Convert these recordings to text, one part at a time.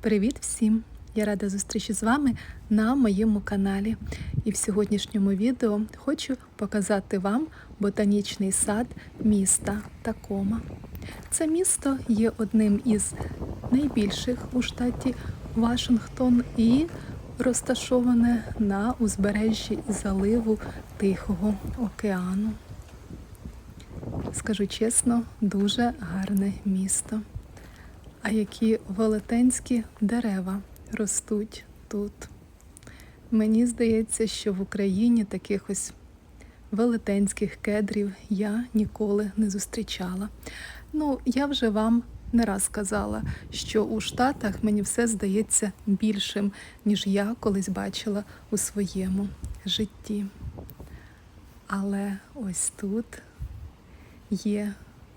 Привіт всім! Я рада зустрічі з вами на моєму каналі. І в сьогоднішньому відео хочу показати вам ботанічний сад міста Такома. Це місто є одним із найбільших у штаті Вашингтон і розташоване на узбережжі заливу Тихого океану. Скажу чесно, дуже гарне місто. А які велетенські дерева ростуть тут. Мені здається, що в Україні таких ось велетенських кедрів я ніколи не зустрічала. Ну, я вже вам не раз казала, що у Штатах мені все здається більшим, ніж я колись бачила у своєму житті. Але ось тут є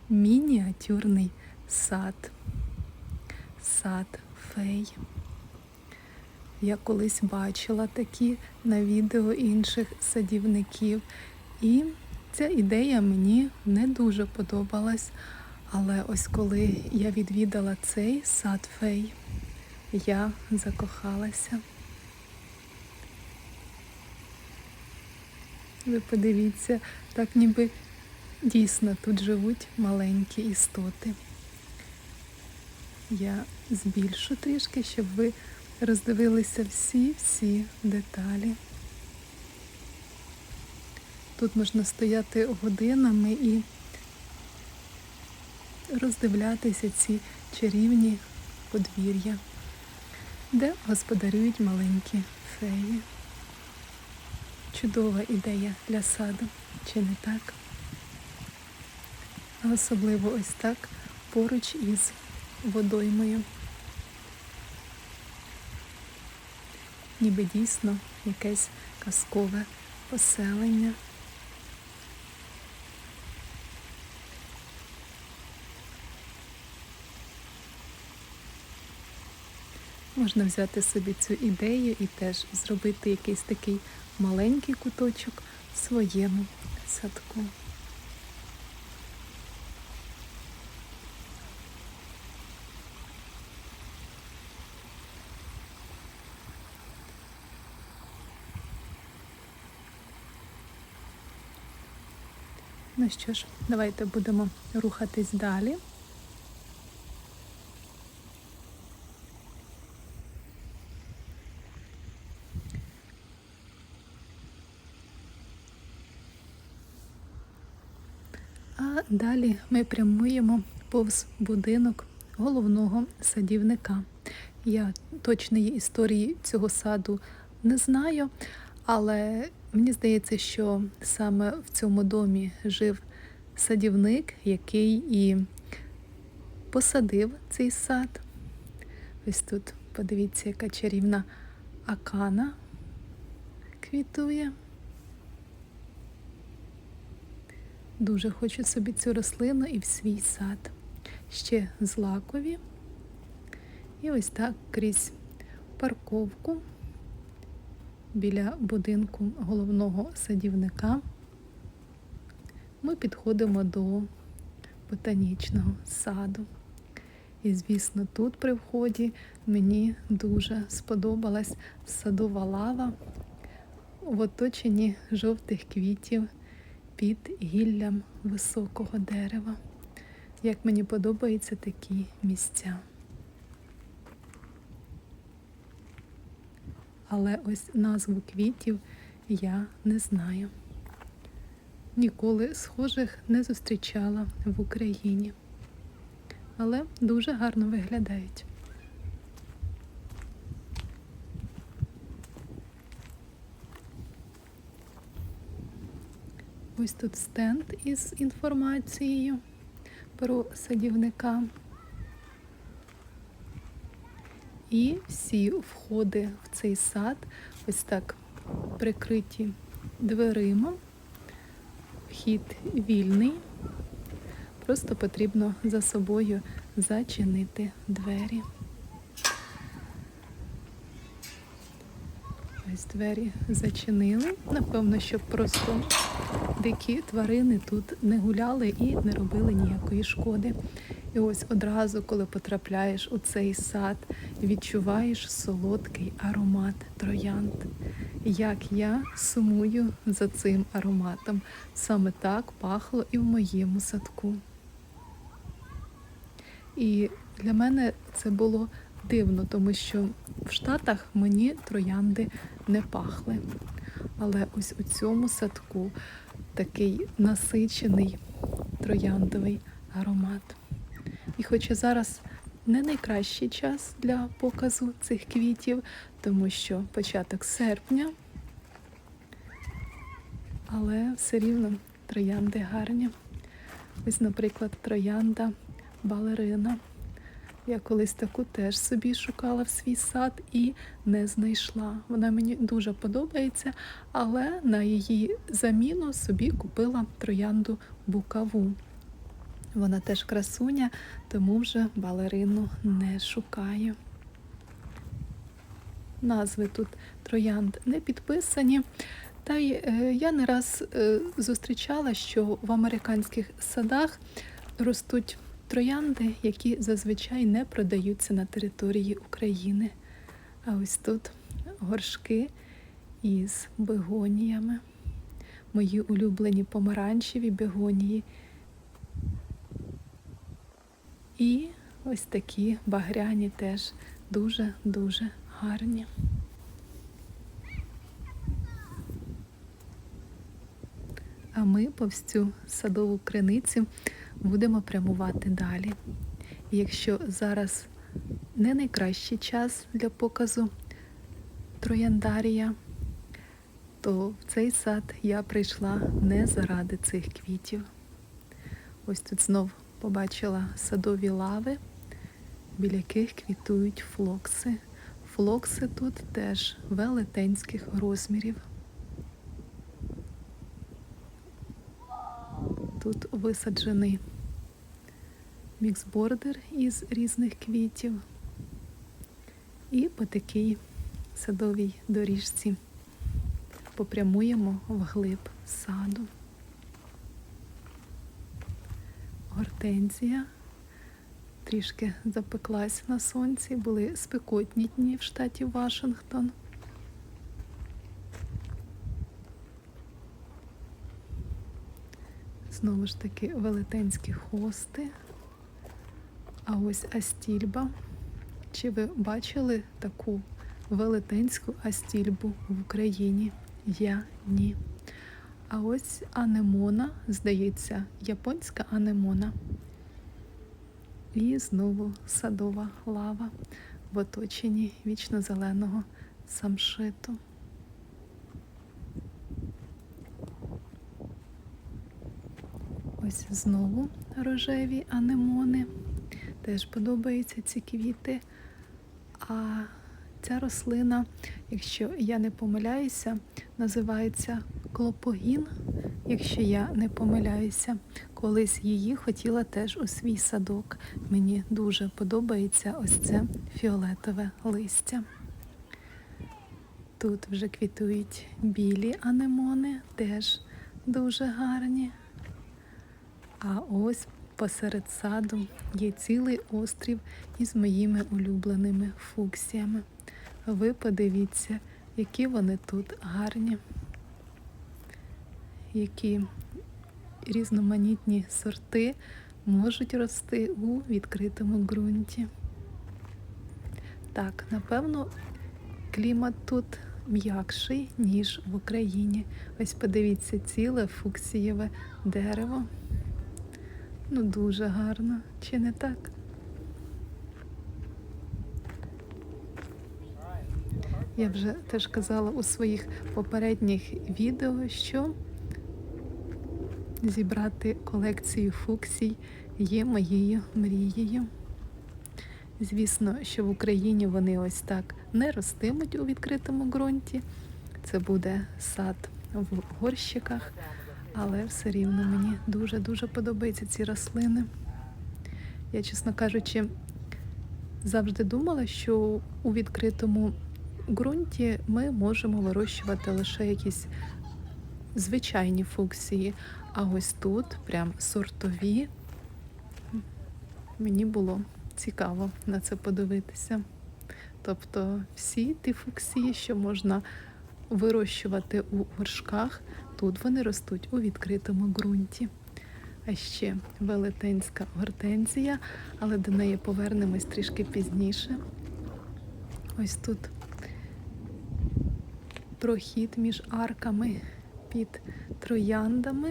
мініатюрний сад сад фей. Я колись бачила такі на відео інших садівників, і ця ідея мені не дуже подобалась. Але ось коли я відвідала цей сад фей, я закохалася. Ви подивіться, так ніби дійсно тут живуть маленькі істоти. Я збільшу трішки, щоб ви роздивилися всі-всі деталі. Тут можна стояти годинами і роздивлятися ці чарівні подвір'я, де господарюють маленькі феї. Чудова ідея для саду, чи не так? А особливо ось так поруч із водоймою. Ніби дійсно якесь казкове поселення. Можна взяти собі цю ідею і теж зробити якийсь такий маленький куточок в своєму садку. Що ж, давайте будемо рухатись далі. А далі ми прямуємо повз будинок головного садівника. Я точної історії цього саду не знаю, але мені здається, що саме в цьому домі жив садівник, який і посадив цей сад. Ось тут, подивіться, яка чарівна акана квітує. Дуже хочу собі цю рослину і в свій сад. Ще злакові. І ось так крізь парковку біля будинку головного садівника ми підходимо до ботанічного саду. І, звісно, тут при вході мені дуже сподобалась садова лава в оточенні жовтих квітів під гіллям високого дерева. Як мені подобаються такі місця. Але ось назву квітів я не знаю. Ніколи схожих не зустрічала в Україні, але дуже гарно виглядають. Ось тут стенд із інформацією про садівника. І всі входи в цей сад ось так прикриті дверима. Вхід вільний. Просто потрібно за собою зачинити двері. Ось двері зачинили. Напевно, щоб просто дикі тварини тут не гуляли і не робили ніякої шкоди. І ось одразу, коли потрапляєш у цей сад, відчуваєш солодкий аромат троянд. Як я сумую за цим ароматом. Саме так пахло і в моєму садку. І для мене це було дивно, тому що в Штатах мені троянди не пахли. Але ось у цьому садку такий насичений трояндовий аромат. І хоча зараз не найкращий час для показу цих квітів, тому що початок серпня, але все рівно троянди гарні. Ось, наприклад, троянда балерина. Я колись таку теж собі шукала в свій сад і не знайшла. Вона мені дуже подобається, але на її заміну собі купила троянду букаву. Вона теж красуня, тому вже балерину не шукаю. Назви тут троянд не підписані. Та й е, я не раз е, зустрічала, що в американських садах ростуть троянди, які зазвичай не продаються на території України. А ось тут горшки із бегоніями. Мої улюблені помаранчеві бегонії. І ось такі багряні теж дуже-дуже гарні. А ми повз цю садову криницю будемо прямувати далі. Якщо зараз не найкращий час для показу трояндарія, то в цей сад я прийшла не заради цих квітів. Ось тут знов побачила садові лави, біля яких квітують флокси. Флокси тут теж велетенських розмірів. Тут висаджений міксбордер із різних квітів. І по такій садовій доріжці попрямуємо вглиб саду. Гортензія трішки запеклась на сонці, були спекотні дні в штаті Вашингтон. Знову ж таки велетенські хости. А ось астільба. Чи ви бачили таку велетенську астільбу в Україні? Я ні. А ось анемона, здається, японська анемона. І знову садова лава в оточенні вічно зеленого самшиту. Ось знову рожеві анемони. Теж подобаються ці квіти. А ця рослина, якщо я не помиляюся, називається клопогін. Якщо я не помиляюся, колись її хотіла теж у свій садок. Мені дуже подобається ось це фіолетове листя. Тут вже квітують білі анемони, теж дуже гарні. А ось посеред саду є цілий острів із моїми улюбленими фуксіями. Ви подивіться, які вони тут гарні, які різноманітні сорти можуть рости у відкритому ґрунті. Так, напевно, клімат тут м'якший, ніж в Україні. Ось подивіться, ціле фуксієве дерево. Ну, дуже гарно, чи не так? Я вже теж казала у своїх попередніх відео, що зібрати колекцію фуксій є моєю мрією. Звісно, що в Україні вони ось так не ростимуть у відкритому ґрунті. Це буде сад в горщиках, але все рівно мені дуже-дуже подобаються ці рослини. Я, чесно кажучи, завжди думала, що у відкритому ґрунті ми можемо вирощувати лише якісь звичайні фуксії, а ось тут прям сортові мені було цікаво на це подивитися. Тобто всі ті фуксії, що можна вирощувати у горшках, тут вони ростуть у відкритому ґрунті. А ще велетенська гортензія, але до неї повернемось трішки пізніше. Ось тут прохід між арками під трояндами.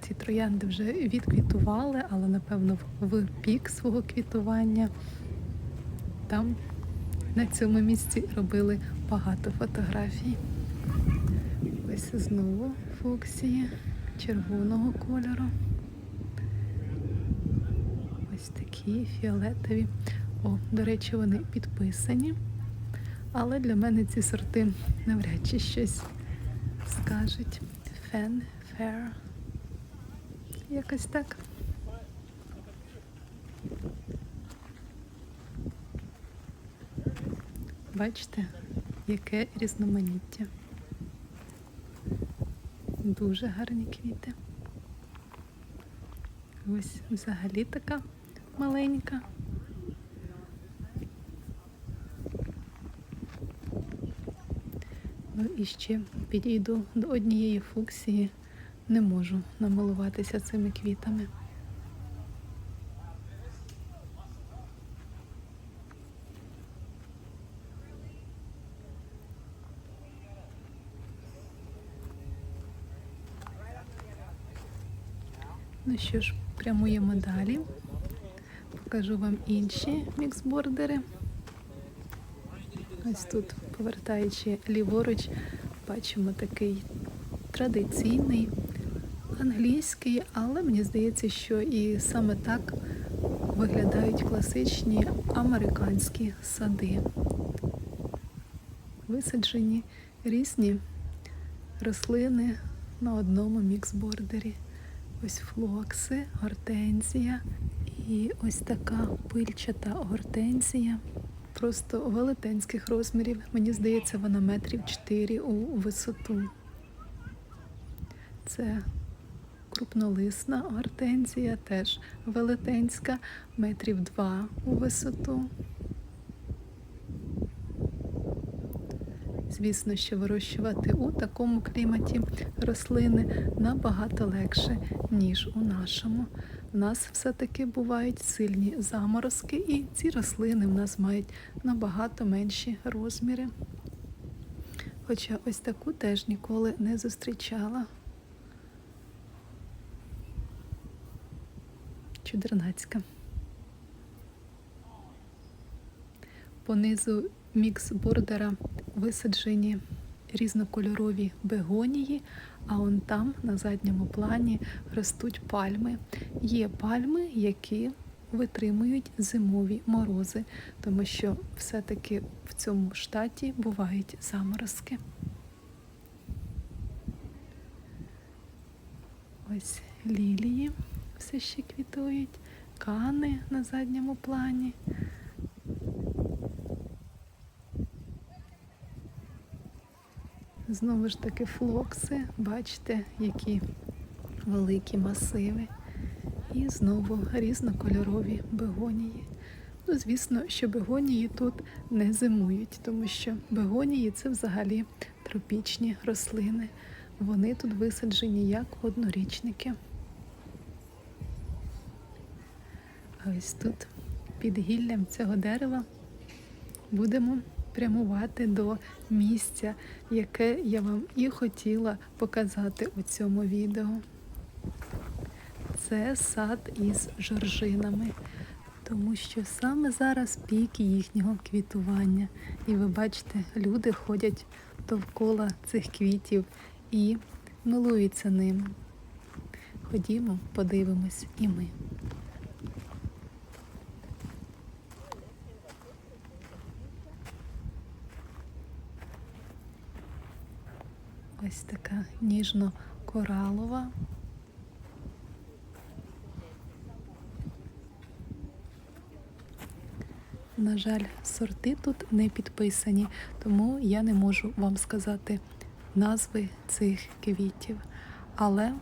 Ці троянди вже відквітували, але напевно в пік свого квітування. Там на цьому місці робили багато фотографій. Ось знову фуксії червоного кольору. Ось такі фіолетові. О, до речі, вони підписані. Але для мене ці сорти навряд чи щось скажуть. Фен, фер. Якось так. Бачите, яке різноманіття. Дуже гарні квіти. Ось взагалі така маленька. Ну і ще підійду до однієї фуксії. Не можу намилуватися цими квітами. Ну що ж, прямуємо далі. Покажу вам інші міксбордери. Ось тут, повертаючи ліворуч, бачимо такий традиційний англійський, але мені здається, що і саме так виглядають класичні американські сади. Висаджені різні рослини на одному міксбордері. Ось флокси, гортензія і ось така пильчата гортензія. Просто велетенських розмірів. Мені здається, вона метрів 4 у висоту. Це крупнолисна гортензія, теж велетенська, метрів 2 у висоту. Звісно, що вирощувати у такому кліматі рослини набагато легше, ніж у нашому. У нас все-таки бувають сильні заморозки, і ці рослини в нас мають набагато менші розміри. Хоча ось таку теж ніколи не зустрічала. Чудернацька. Понизу мікс-бордера висаджені різнокольорові бегонії, а он там на задньому плані ростуть пальми. Є пальми, які витримують зимові морози, тому що все-таки в цьому штаті бувають заморозки. Ось лілії все ще квітують, кани на задньому плані. Знову ж таки флокси, бачите, які великі масиви. І знову різнокольорові бегонії. Ну, звісно, що бегонії тут не зимують, тому що бегонії це взагалі тропічні рослини. Вони тут висаджені як однорічники. А ось тут під гіллям цього дерева будемо прямувати до місця, яке я вам і хотіла показати у цьому відео. Це сад із жоржинами, тому що саме зараз пік їхнього квітування. І ви бачите, люди ходять довкола цих квітів і милуються ними. Ходімо, подивимось і ми. Ось така ніжно-коралова. На жаль, сорти тут не підписані, тому я не можу вам сказати назви цих квітів. Але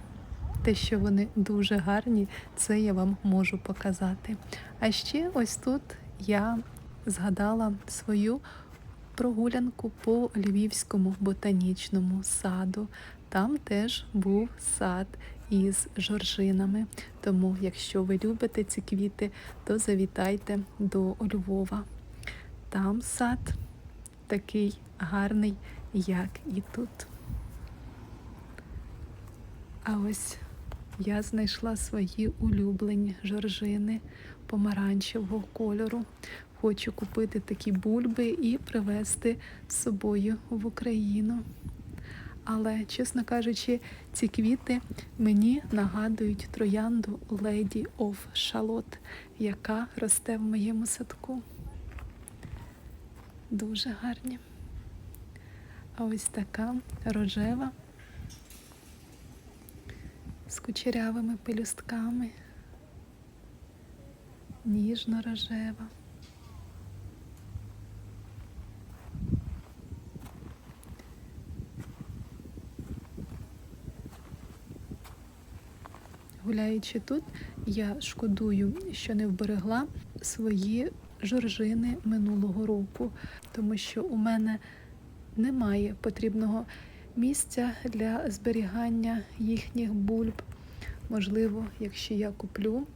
те, що вони дуже гарні, це я вам можу показати. А ще ось тут я згадала свою прогулянку по Львівському ботанічному саду. Там теж був сад із жоржинами. Тому, якщо ви любите ці квіти, то завітайте до Львова. Там сад такий гарний, як і тут. А ось я знайшла свої улюблені жоржини помаранчевого кольору. Хочу купити такі бульби і привезти з собою в Україну. Але, чесно кажучи, ці квіти мені нагадують троянду Lady of Shalott, яка росте в моєму садку. Дуже гарні. А ось така рожева з кучерявими пелюстками, ніжно-рожева. Гуляючи тут, я шкодую, що не вберегла свої жоржини минулого року, тому що у мене немає потрібного місця для зберігання їхніх бульб. Можливо, якщо я куплю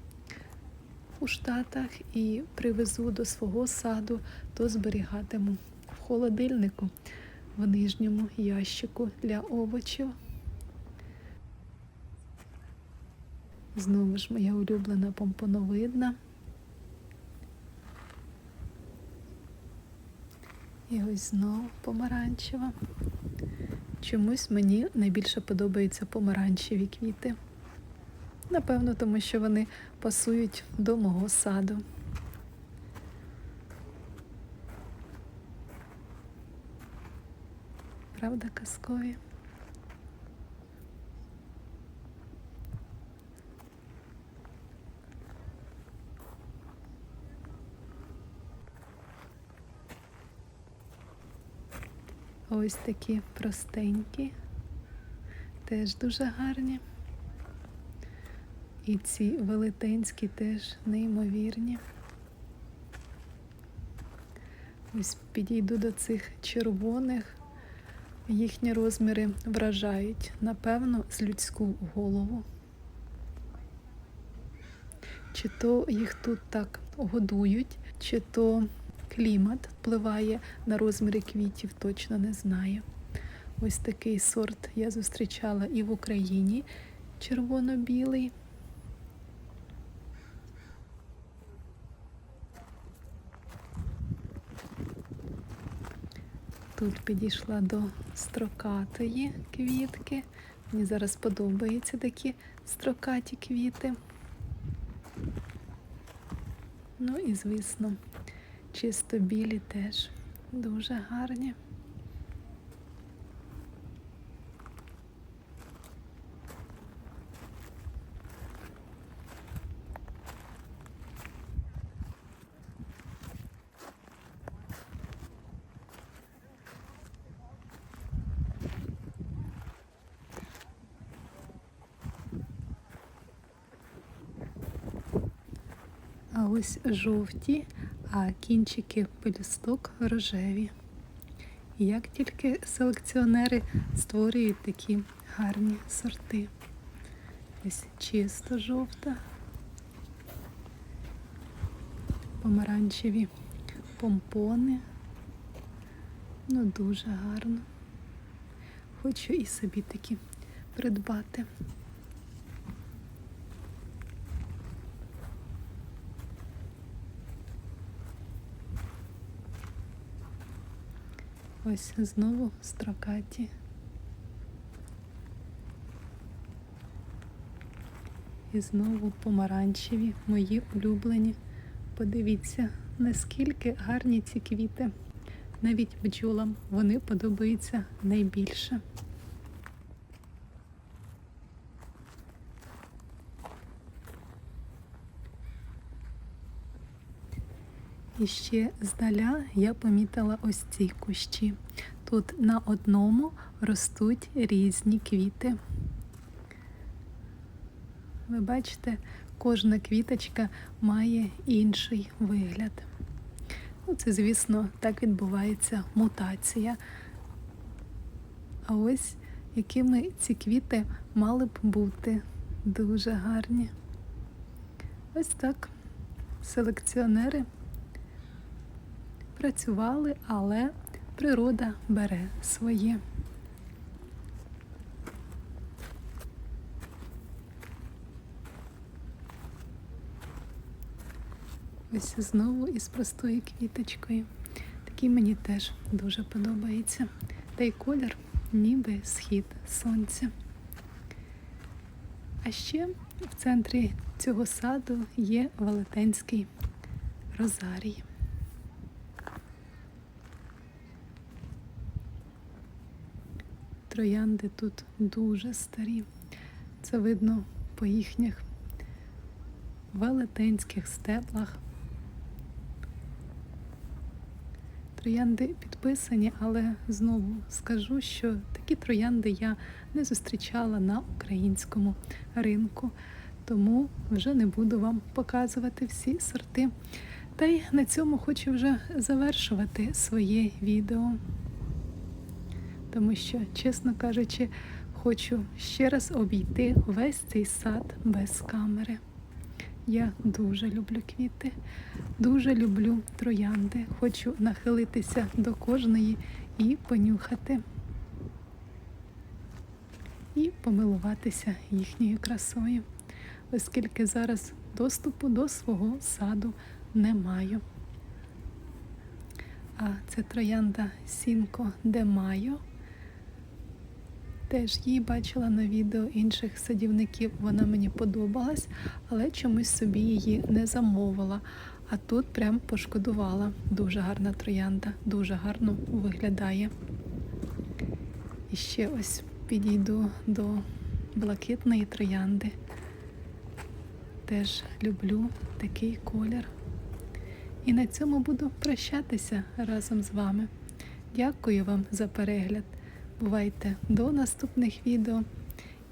у Штатах і привезу до свого саду, то зберігатиму в холодильнику в нижньому ящику для овочів. Знову ж моя улюблена помпоновидна. І ось знову помаранчева. Чомусь мені найбільше подобаються помаранчеві квіти. Напевно, тому що вони пасують до мого саду. Правда, казкові? Ось такі простенькі, теж дуже гарні. І ці велетенські теж неймовірні. Ось підійду до цих червоних, їхні розміри вражають, напевно, з людську голову. Чи то їх тут так годують, чи то клімат впливає на розміри квітів, точно не знаю. Ось такий сорт я зустрічала і в Україні червоно-білий. Тут підійшла до строкатої квітки. Мені зараз подобаються такі строкаті квіти. Ну і, звісно, чисто білі теж дуже гарні. Ось жовті, а кінчики пелюсток рожеві. Як тільки селекціонери створюють такі гарні сорти. Ось чисто жовта, помаранчеві помпони. Ну, дуже гарно. Хочу і собі такі придбати. Ось знову строкаті. І знову помаранчеві, мої улюблені. Подивіться, наскільки гарні ці квіти. Навіть бджолам вони подобаються найбільше. І ще здаля я помітила ось ці кущі. Тут на одному ростуть різні квіти. Ви бачите, кожна квіточка має інший вигляд. Ну, це, звісно, так відбувається мутація. А ось якими ці квіти мали б бути дуже гарні. Ось так селекціонери працювали, але природа бере своє. Ось знову із простою квіточкою. Такий мені теж дуже подобається. Та й колір ніби схід сонця. А ще в центрі цього саду є велетенський розарій. Троянди тут дуже старі. Це видно по їхніх велетенських стеблах. Троянди підписані, але знову скажу, що такі троянди я не зустрічала на українському ринку, тому вже не буду вам показувати всі сорти. Та й на цьому хочу вже завершувати своє відео, тому що, чесно кажучи, хочу ще раз обійти весь цей сад без камери. Я дуже люблю квіти, дуже люблю троянди. Хочу нахилитися до кожної і понюхати, і помилуватися їхньою красою, оскільки зараз доступу до свого саду не маю. А це троянда Сінко де Майо. Теж її бачила на відео інших садівників, вона мені подобалась, але чомусь собі її не замовила. А тут прям пошкодувала. Дуже гарна троянда, дуже гарно виглядає. І ще ось підійду до блакитної троянди. Теж люблю такий колір. І на цьому буду прощатися разом з вами. Дякую вам за перегляд. Бувайте до наступних відео.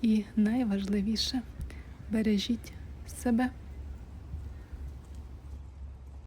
І найважливіше бережіть себе.